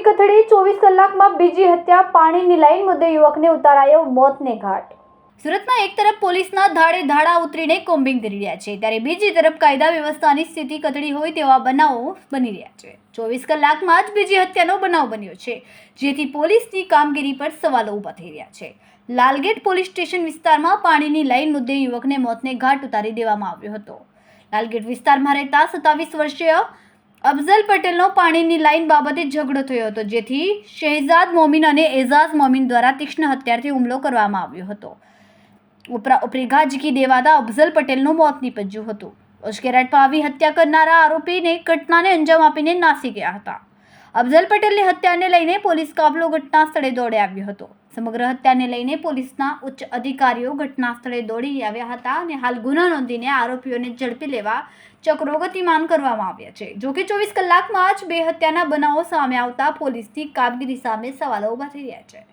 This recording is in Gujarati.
મોટી કથળી ચોવીસ કલાકમાં બીજી હત્યા, પાણીની લાઈન મુદ્દે યુવકને ઉતારાયો મોતને ઘાટ. સુરતમાં એક તરફ પોલીસના ધાડે ધાડા ઉતરીને કોમ્બિંગ કરી રહ્યા છે, ત્યારે બીજી તરફ કાયદા વ્યવસ્થાની સ્થિતિ કથળી હોય તેવા બનાવો બની રહ્યા છે. ચોવીસ કલાકમાં જ બીજી હત્યાનો બનાવ બન્યો છે, જેથી પોલીસની કામગીરી પર સવાલો ઊભા થઈ રહ્યા છે. લાલગેટ પોલીસ સ્ટેશન વિસ્તારમાં પાણીની લાઈન મુદ્દે યુવકને મોતને ઘાટ ઉતારી દેવામાં આવ્યો હતો. લાલગેટ વિસ્તારમાં રહેતા સત્તાવીસ વર્ષીય અફઝલ પટેલનો પાણીની લાઈન બાબતે ઝઘડો થયો હતો, જેથી શહેજાદ મોમીન અને એઝાઝ મોમીન દ્વારા તીક્ષ્ણ હત્યારથી હુમલો કરવામાં આવ્યો હતો. ઉપરા ઉપરી ઘા ઝીકી દેવાતા અફઝલ પટેલનું મોત નીપજ્યું હતું. ઉશ્કેરાટમાં આવી હત્યા કરનારા આરોપીને ઘટનાને અંજામ આપીને નાસી ગયા હતા. અફઝલ પટેલની હત્યાને લઈને પોલીસ કાફલો ઘટના સ્થળે દોડી આવ્યો હતો. સમગ્ર હત્યાને લઈને પોલીસના ઉચ્ચ અધિકારીઓ ઘટના સ્થળે દોડી આવ્યા હતા અને હાલ ગુના નોંધીને આરોપીઓને ઝડપી લેવા ચક્રો ગતિમાન કરવામાં આવ્યા છે. જોકે ચોવીસ કલાકમાં જ બે હત્યાના બનાવો સામે આવતા પોલીસની કામગીરી સામે સવાલો ઊભા થઈ રહ્યા છે.